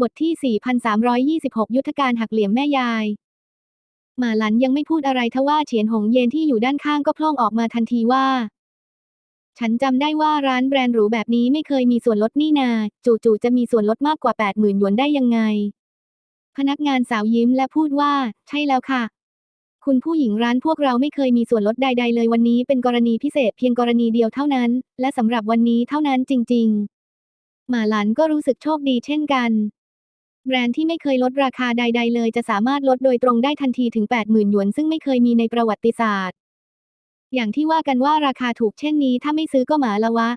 บทที่ 4,326 ยุทธการหักเหลี่ยมแม่ยาย หมาหลันยังไม่พูดอะไรทว่าเฉียนหงเย็นที่อยู่ด้านข้างก็พล่งออกมาทันทีว่า ฉันจำได้ว่าร้านแบรนด์หรูแบบนี้ไม่เคยมีส่วนลดนี่นา จู่ๆจะมีส่วนลดมากกว่า 80,000หยวนได้ยังไง พนักงานสาวยิ้มและพูดว่า ใช่แล้วค่ะ คุณผู้หญิงร้านพวกเราไม่เคยมีส่วนลดใด ๆ เลยวันนี้เป็นกรณีพิเศษเพียงกรณีเดียวเท่านั้น และสำหรับวันนี้เท่านั้นจริง ๆ หมาหลันก็รู้สึกโชคดีเช่นกัน แบรนด์ที่ไม่เคยลดราคาใด ๆ เลยจะสามารถลดโดยตรงได้ทันทีถึง 80,000 หยวน ซึ่งไม่เคยมีในประวัติศาสตร์ อย่างที่ว่ากันว่าราคาถูกเช่นนี้ ถ้าไม่ซื้อก็หมาละวะ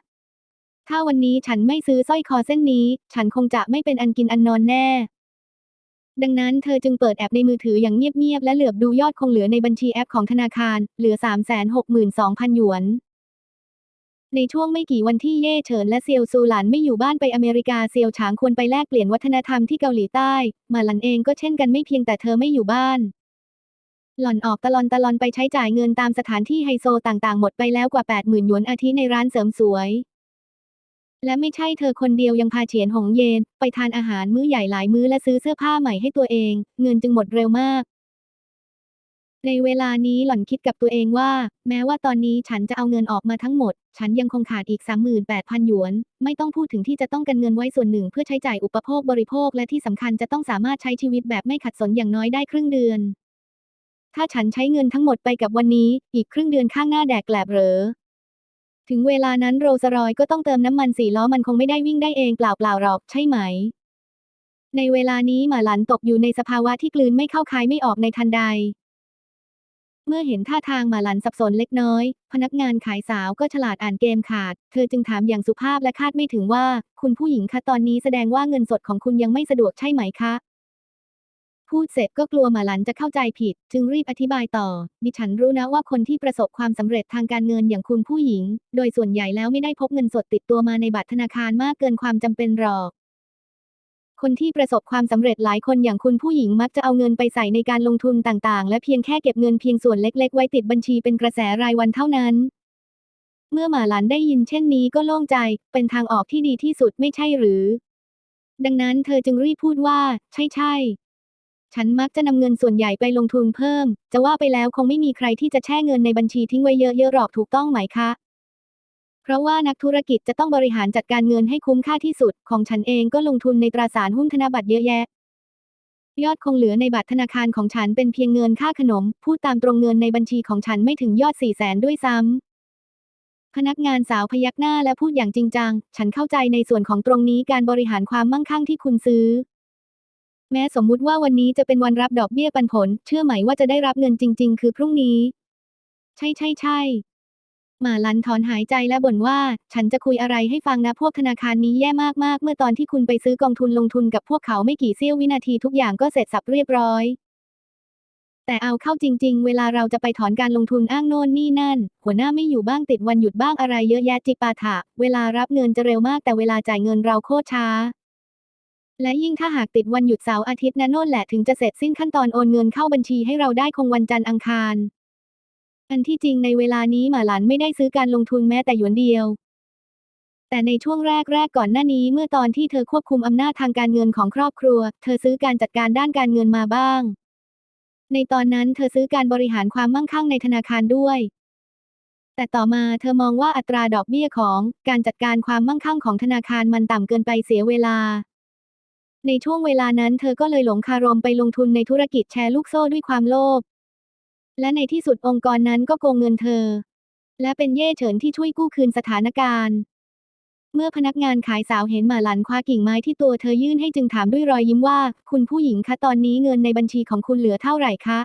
ถ้าวันนี้ฉันไม่ซื้อสร้อยคอเส้นนี้ ฉันคงจะไม่เป็นอันกินอันนอนแน่ ดังนั้นเธอจึงเปิดแอปในมือถืออย่างเงียบๆและเหลือบดูยอดคงเหลือในบัญชีแอปของธนาคาร เหลือ 362,000 หยวน ในช่วงไม่กี่วันที่เย่เฉินและเซียวซูหลานไม่อยู่บ้านไปอเมริกาเซียวฉางควรไปแลกเปลี่ยนวัฒนธรรมที่เกาหลีใต้ มาหลันเองก็เช่นกันไม่เพียงแต่เธอไม่อยู่บ้าน หล่อนออกตะลอนตะลอนไปใช้จ่ายเงินตามสถานที่ไฮโซต่างๆ หมดไปแล้วกว่า 80,000หยวนอาทิในร้านเสริมสวย และไม่ใช่เธอคนเดียวยังพาเฉียนหงเยน ไปทานอาหารมื้อใหญ่หลายมื้อและซื้อเสื้อผ้าใหม่ให้ตัวเอง เงินจึงหมดเร็วมาก ในเวลานี้หล่อนคิดกับตัวเองว่า แม้ว่าตอนนี้ฉันจะเอาเงินออกมาทั้งหมด ฉันยังคงขาดอีก 38,000 หยวน ไม่ต้องพูดถึงที่จะต้องกันเงินไว้ส่วนหนึ่งเพื่อใช้จ่ายอุปโภคบริโภคและที่สำคัญจะต้องสามารถใช้ชีวิตแบบไม่ขัดสนอย่างน้อยได้ครึ่งเดือน ถ้าฉันใช้เงินทั้งหมดไปกับวันนี้ อีกครึ่งเดือนข้างหน้าแดกแกลบเหรอถึงเวลานั้นโรสรอยก็ต้องเติมน้ำมันสี่ล้อมันคงไม่ได้วิ่งได้เองเปล่าๆหรอกใช่ไหมในเวลานี้หมาหลันตกอยู่ในสภาวะที่กลืนไม่เข้าคายไม่ออกในทันใด เมื่อเห็นท่าทางมาหลันสับสนเล็กน้อย พนักงานขายสาวก็ฉลาดอ่านเกมขาด เธอจึงถามอย่างสุภาพและคาดไม่ถึงว่า คุณผู้หญิงคะตอนนี้แสดงว่าเงินสดของคุณยังไม่สะดวกใช่ไหมคะ พูดเสร็จก็กลัวมาหลันจะเข้าใจผิด จึงรีบอธิบายต่อ ดิฉันรู้นะว่าคนที่ประสบความสำเร็จทางการเงินอย่างคุณผู้หญิง โดยส่วนใหญ่แล้วไม่ได้พกเงินสดติดตัวมาในบัตรธนาคารมากเกินความจำเป็นหรอก คนที่ประสบความสำเร็จหลายคนอย่างคุณผู้หญิงมักจะเอาเงินไปใส่ในการลงทุนต่างๆ และเพียงแค่เก็บเงินเพียงส่วนเล็ก ๆ ไว้ติดบัญชีเป็นกระแสรายวันเท่านั้น เมื่อหมาหลันได้ยินเช่นนี้ก็โล่งใจ เป็นทางออกที่ดีที่สุดไม่ใช่หรือ ดังนั้นเธอจึงรีบพูดว่า ใช่ใช่ๆฉันมักจะนำเงินส่วนใหญ่ไปลงทุนเพิ่ม จะว่าไปแล้วคงไม่มีใครที่จะแช่เงินในบัญชีทิ้งไว้เยอะๆหรอกถูกต้องไหมคะ เพราะว่านักธุรกิจจะต้องบริหารจัดการเงินให้คุ้มค่าที่สุด ของฉันเองก็ลงทุนในตราสารหุ้นธนบัตรเยอะแยะ ยอดคงเหลือในบัตรธนาคารของฉันเป็นเพียงเงินค่าขนม พูดตามตรงเงินในบัญชีของฉันไม่ถึงยอดสี่แสนด้วยซ้ำ พนักงานสาวพยักหน้าและพูดอย่างจริงจัง ฉันเข้าใจในส่วนของตรงนี้การบริหารความมั่งคั่งที่คุณซื้อ แม้สมมุติว่าวันนี้จะเป็นวันรับดอกเบี้ยปันผล เชื่อไหมว่าจะได้รับเงินจริง ๆ คือพรุ่งนี้ ใช่ใช่ใช่ มาลันถอนหายใจและบ่นว่า ฉันจะคุยอะไรให้ฟังนะพวกธนาคารนี้แย่มากๆ เมื่อตอนที่คุณไปซื้อกองทุนลงทุนกับพวกเขาไม่กี่เสี้ยววินาทีทุกอย่างก็เสร็จสับเรียบร้อย แต่เอาเข้าจริง ๆ เวลาเราจะไปถอนการลงทุนอ้างโน่นนี่นั่น หัวหน้าไม่อยู่บ้างติดวันหยุดบ้างอะไรเยอะแยะจิปาถะ เวลารับเงินจะเร็วมากแต่เวลาจ่ายเงินเราโคตรช้าและยิ่งถ้าหากติดวันหยุดเสาร์อาทิตย์นะโน่นแหละถึงจะเสร็จสิ้นขั้นตอนโอนเงินเข้าบัญชีให้เราได้คงวันจันทร์อังคาร อันที่จริงในเวลานี้หมาหลานไม่ได้ซื้อการลงทุนแม้แต่หยวนเดียว แต่ในช่วงแรกๆก่อนหน้านี้เมื่อตอนที่เธอควบคุมอำนาจทางการเงินของครอบครัว เธอซื้อการจัดการด้านการเงินมาบ้าง ในตอนนั้นเธอซื้อการบริหารความมั่งคั่งในธนาคารด้วย แต่ต่อมาเธอมองว่าอัตราดอกเบี้ยของการจัดการความมั่งคั่งของธนาคารมันต่ำเกินไปเสียเวลาในช่วงเวลานั้นเธอก็เลยหลงคารมไปลงทุนในธุรกิจแชร์ลูกโซ่ด้วยความโลภ และในที่สุดองค์กรนั้นก็โกงเงินเธอ และเป็นเย่เฉินที่ช่วยกู้คืนสถานการณ์ เมื่อพนักงานขายสาวเห็นหมาหลันคว้ากิ่งไม้ที่ตัวเธอยื่นให้จึงถามด้วยรอยยิ้มว่า คุณผู้หญิงคะตอนนี้เงินในบัญชีของคุณเหลือเท่าไหร่คะ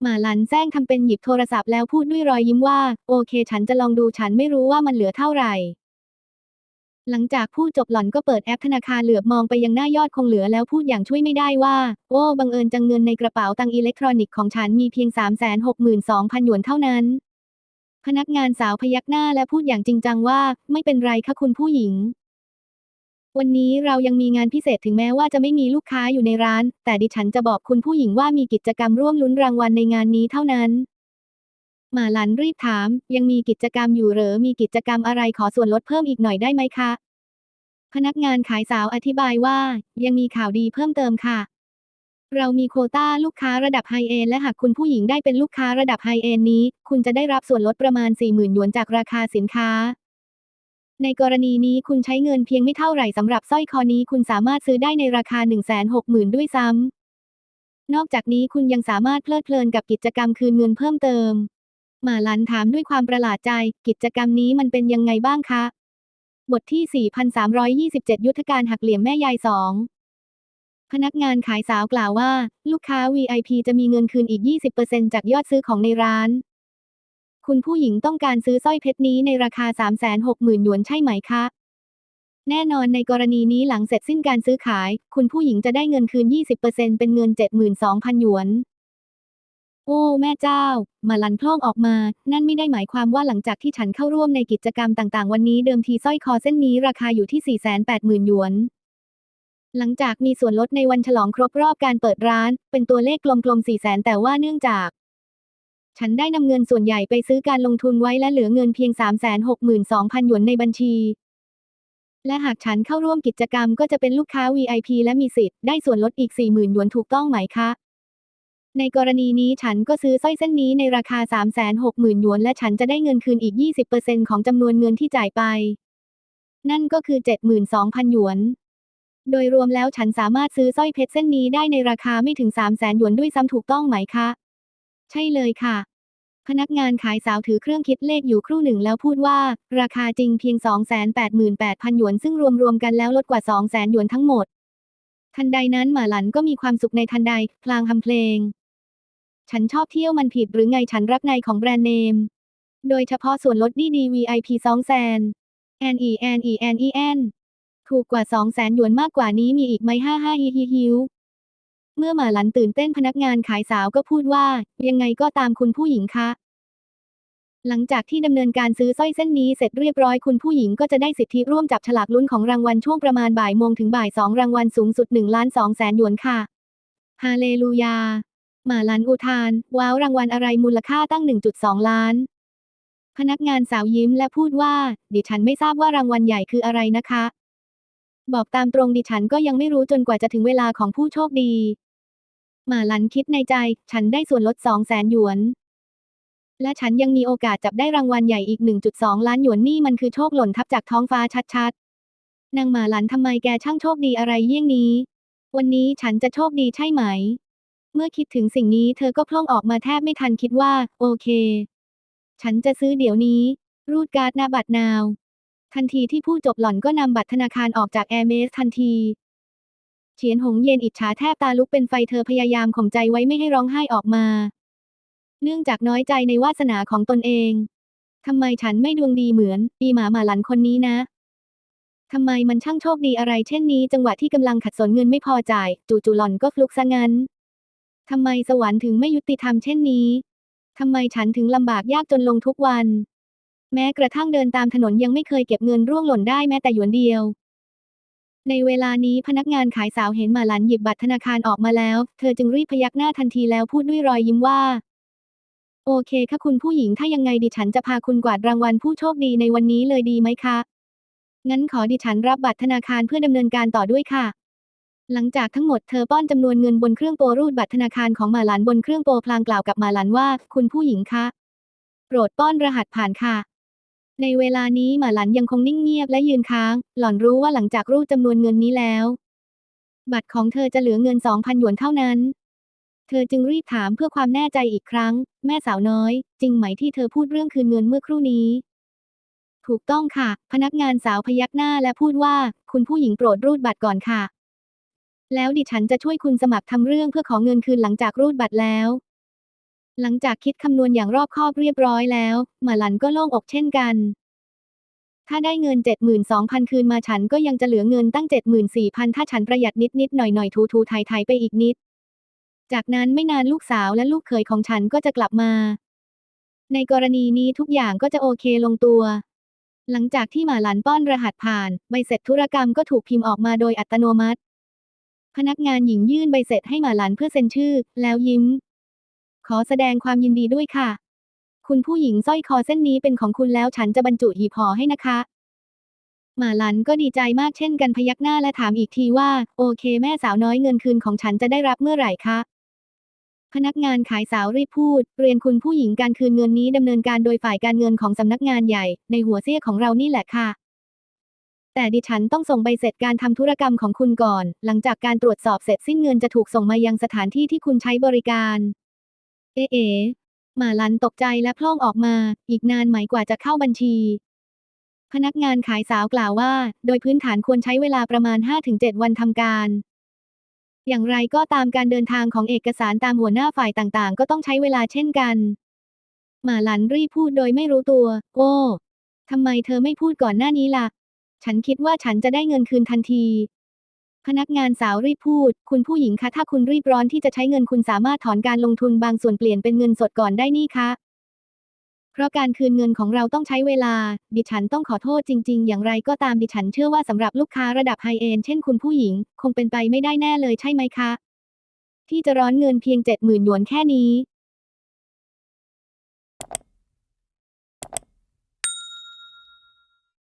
หมาหลันแซงทำเป็นหยิบโทรศัพท์แล้วพูดด้วยรอยยิ้มว่า โอเค ฉันจะลองดูฉันไม่รู้ว่ามันเหลือเท่าไหร่ หลังจากพูดจบหล่อนก็เปิดแอปธนาคารเหลือบมองไปยังหน้ายอดคงเหลือแล้วพูดอย่างช่วยไม่ได้ว่า โอ้ บังเอิญจังเงินในกระเป๋าตังอิเล็กทรอนิกส์ของฉันมีเพียง 362,000 หยวนเท่านั้น พนักงานสาวพยักหน้าและพูดอย่างจริงจังว่า ไม่เป็นไรค่ะคุณผู้หญิง วันนี้เรายังมีงานพิเศษถึงแม้ว่าจะไม่มีลูกค้าอยู่ในร้าน แต่ดิฉันจะบอกคุณผู้หญิงว่ามีกิจกรรมร่วมลุ้นรางวัลในงานนี้เท่านั้น มาหลันรีบถาม ยังมีกิจกรรมอยู่หรือมีกิจกรรมอะไรขอส่วนลดเพิ่มอีกหน่อยได้ไหมคะ พนักงานขายสาวอธิบายว่า ยังมีข่าวดีเพิ่มเติมค่ะ เรามีโคต้าลูกค้าระดับไฮเอนและหากคุณผู้หญิงได้เป็นลูกค้าระดับไฮเอนนี้ คุณจะได้รับส่วนลดประมาณ 40,000หยวนจากราคาสินค้า ในกรณีนี้คุณใช้เงินเพียงไม่เท่าไหร่สำหรับสร้อยคอนี้คุณสามารถซื้อได้ในราคา 160,000 ด้วยซ้ำนอกจากนี้คุณยังสามารถเพลิดเพลินกับกิจกรรมคืนเงินเพิ่มเติม มาลันถามด้วยความประหลาดใจ กิจกรรมนี้มันเป็นยังไงบ้างคะ บทที่ 4,327 ยุทธการหักเหลี่ยมแม่ยายสอง พนักงานขายสาวกล่าวว่า ลูกค้า VIP จะมีเงินคืนอีก 20%จากยอดซื้อของในร้าน คุณผู้หญิงต้องการซื้อสร้อยเพชรนี้ในราคา 360,000หยวนใช่ไหมคะ แน่นอนในกรณีนี้หลังเสร็จสิ้นการซื้อขาย คุณผู้หญิงจะได้เงินคืน 20%เป็นเงิน 72,000หยวน โอ้แม่เจ้า มาลันพล่องออกมา นั่นไม่ได้หมายความว่าหลังจากที่ฉันเข้าร่วมในกิจกรรมต่างๆ วันนี้เดิมทีสร้อยคอเส้นนี้ราคาอยู่ที่ 480,000 หยวน หลังจากมีส่วนลดในวันฉลองครบรอบการเปิดร้าน เป็นตัวเลขกลมๆ400,000แต่ว่าเนื่องจาก ฉันได้นำเงินส่วนใหญ่ไปซื้อการลงทุนไว้และเหลือเงินเพียง 362,000 หยวนในบัญชี และหากฉันเข้าร่วมกิจกรรมก็จะเป็นลูกค้า VIP และมีสิทธิ์ได้ส่วนลดอีก40,000หยวนถูกต้องไหมคะ ในกรณีนี้ฉันก็ซื้อสร้อยเส้นนี้ในราคา 360,000หยวน และฉันจะได้เงินคืนอีก 20%ของจำนวนเงินที่จ่ายไป นั่นก็คือ 72,000 หยวน โดยรวมแล้วฉันสามารถซื้อสร้อยเพชรเส้นนี้ได้ในราคาไม่ถึง 300,000 หยวนด้วยซ้ำถูกต้องไหมคะ ใช่เลยค่ะ พนักงานขายสาวถือเครื่องคิดเลขอยู่ครู่หนึ่งแล้วพูดว่า ราคาจริงเพียง 288,000 หยวน ซึ่งรวมๆกันแล้วลดกว่า 200,000 หยวนทั้งหมด ทันใดนั้นหมาหลันก็มีความสุขในทันใด พลางทำเพลง ฉันชอบเที่ยวมันผิดหรือไงฉันรักในของแบรนด์เนม โดยเฉพาะส่วนลดดีดี VIP 2 0 0 0 0 N E N E N E N ถูกกว่า200,000หยวนมากกว่านี้มีอีกไหมฮ่าฮ่าฮิฮิฮิวเมื่อหมาหลันตื่นเต้นพนักงานขายสาวก็พูดว่า ยังไงก็ตามคุณผู้หญิงคะ หลังจากที่ดำเนินการซื้อสร้อยเส้นนี้เสร็จเรียบร้อยคุณผู้หญิงก็จะได้สิทธิร่วมจับฉลากลุ้นของรางวัลช่วงประมาณบ่ายโมงถึงบ่ายสองรางวัลสูงสุด1ล้าน2แสนหยวนค่ะ ฮาเลลูยา หมาลันอุทาน ว้าวรางวัลอะไรมูลค่าตั้ง 1.2 ล้าน พนักงานสาวยิ้มและพูดว่า ดิฉันไม่ทราบว่ารางวัลใหญ่คืออะไรนะคะ บอกตามตรงดิฉันก็ยังไม่รู้จนกว่าจะถึงเวลาของผู้โชคดี หมาลันคิดในใจ ฉันได้ส่วนลด 2 0 0แสนหยวน และฉันยังมีโอกาสจับได้รางวัลใหญ่อีก 1.2 ล้านหยวนนี่มันคือโชคหล่นทับจากท้องฟ้าชัดๆ นางหมาลันทำไมแกช่างโชคดีอะไรเยี่ยงนี้ วันนี้ฉันจะโชคดีใช่ไหม เมื่อคิดถึงสิ่งนี้เธอก็พล่องออกมาแทบไม่ทันคิดว่า โอเค ฉันจะซื้อเดี๋ยวนี้ รูดการ์ดหน้าบัตรนาว ทันทีที่พูดจบหล่อนก็นำบัตรธนาคารออกจากแอร์เมสทันทีเฉียนหงเย็นอิจฉาแทบตาลุกเป็นไฟเธอพยายามข่มใจไว้ไม่ให้ร้องไห้ออกมา เนื่องจากน้อยใจในวาสนาของตนเองทำไมฉันไม่ดวงดีเหมือน ปีหมาหมาหลันคนนี้นะทำไมมันช่างโชคดีอะไรเช่นนี้ จังหวะที่กำลังขัดสนเงินไม่พอจ่าย จู่ๆหล่อนก็ฟลุกซะงั้น ทำไมสวรรค์ถึงไม่ยุติธรรมเช่นนี้ ทำไมฉันถึงลำบากยากจนลงทุกวัน แม้กระทั่งเดินตามถนนยังไม่เคยเก็บเงินร่วงหล่นได้แม้แต่หยวนเดียว ในเวลานี้พนักงานขายสาวเห็นมาหลันหยิบบัตรธนาคารออกมาแล้ว เธอจึงรีบพยักหน้าทันทีแล้วพูดด้วยรอยยิ้มว่า โอเคค่ะคุณผู้หญิงถ้ายังไงดิฉันจะพาคุณกวาดรางวัลผู้โชคดีในวันนี้เลยดีไหมคะ งั้นขอดิฉันรับบัตรธนาคารเพื่อดำเนินการต่อด้วยค่ะ หลังจากทั้งหมดเธอป้อนจำนวนเงินบนเครื่องโปรรูดบัตรธนาคารของมาหลันบนเครื่องโปรพลางกล่าวกับมาหลันว่า คุณผู้หญิงคะ โปรดป้อนรหัสผ่านค่ะ ในเวลานี้มาหลันยังคงนิ่งเงียบและยืนค้าง หล่อนรู้ว่าหลังจากรูดจำนวนเงินนี้แล้ว บัตรของเธอจะเหลือเงิน2,000หยวนเท่านั้น เธอจึงรีบถามเพื่อความแน่ใจอีกครั้ง แม่สาวน้อย จริงไหมที่เธอพูดเรื่องคืนเงินเมื่อครู่นี้ถูกต้องค่ะ พนักงานสาวพยักหน้าและพูดว่า คุณผู้หญิงโปรดรูดบัตรก่อนค่ะ แล้วดิฉันจะช่วยคุณสมัครทำเรื่องเพื่อขอเงินคืนหลังจากรูดบัตรแล้ว หลังจากคิดคำนวณอย่างรอบคอบเรียบร้อยแล้วหมาหลันก็โล่งอกเช่นกัน ถ้าได้เงิน 72,000 คืนมาฉันก็ยังจะเหลือเงินตั้ง 74,000 ถ้าฉันประหยัดนิดนิดๆหน่อยหน่อยๆทูทูไทยไทยๆไปอีกนิด จากนั้นไม่นานลูกสาวและลูกเขยของฉันก็จะกลับมา ในกรณีนี้ทุกอย่างก็จะโอเคลงตัวหลังจากที่หมาหลันป้อนรหัสผ่าน ใบเสร็จธุรกรรมก็ถูกพิมพ์ออกมาโดยอัตโนมัติ พนักงานหญิงยื่นใบเสร็จให้หมาหลันเพื่อเซ็นชื่อ แล้วยิ้ม ขอแสดงความยินดีด้วยค่ะ คุณผู้หญิงสร้อยคอเส้นนี้เป็นของคุณแล้วฉันจะบรรจุหีบห่อให้นะคะ หมาหลันก็ดีใจมากเช่นกันพยักหน้าและถามอีกทีว่า โอเคแม่สาวน้อยเงินคืนของฉันจะได้รับเมื่อไหร่คะพนักงานขายสาวรีบพูด เรียนคุณผู้หญิงการคืนเงินนี้ดำเนินการโดยฝ่ายการเงินของสำนักงานใหญ่ ในหัวเสี้ยของเรานี่แหละค่ะ แต่ดิฉันต้องส่งใบเสร็จการทำธุรกรรมของคุณก่อน หลังจากการตรวจสอบเสร็จสิ้นเงินจะถูกส่งมายังสถานที่ที่คุณใช้บริการ เอ๊ะเอ๋หมาลันตกใจและพล่องออกมา อีกนานไหมกว่าจะเข้าบัญชี พนักงานขายสาวกล่าวว่า โดยพื้นฐานควรใช้เวลาประมาณ 5-7 วันทำการ อย่างไรก็ตามการเดินทางของเอกสารตามหัวหน้าฝ่ายต่างๆ ก็ต้องใช้เวลาเช่นกันหมาหลันรีบพูดโดยไม่รู้ตัว โอ้ทำไมเธอไม่พูดก่อนหน้านี้ล่ะ ฉันคิดว่าฉันจะได้เงินคืนทันที พนักงานสาวรีบพูด คุณผู้หญิงคะถ้าคุณรีบร้อนที่จะใช้เงินคุณสามารถถอนการลงทุนบางส่วนเปลี่ยนเป็นเงินสดก่อนได้นี่คะเพราะการคืนเงินของเราต้องใช้เวลา ดิฉันต้องขอโทษจริง ๆ อย่างไรก็ตามดิฉันเชื่อว่าสำหรับลูกค้าระดับไฮเอนเช่นคุณผู้หญิง คงเป็นไปไม่ได้แน่เลยใช่ไหมคะ ที่จะร้อนเงินเพียงเจ็ดหมื่นหยวนแค่นี้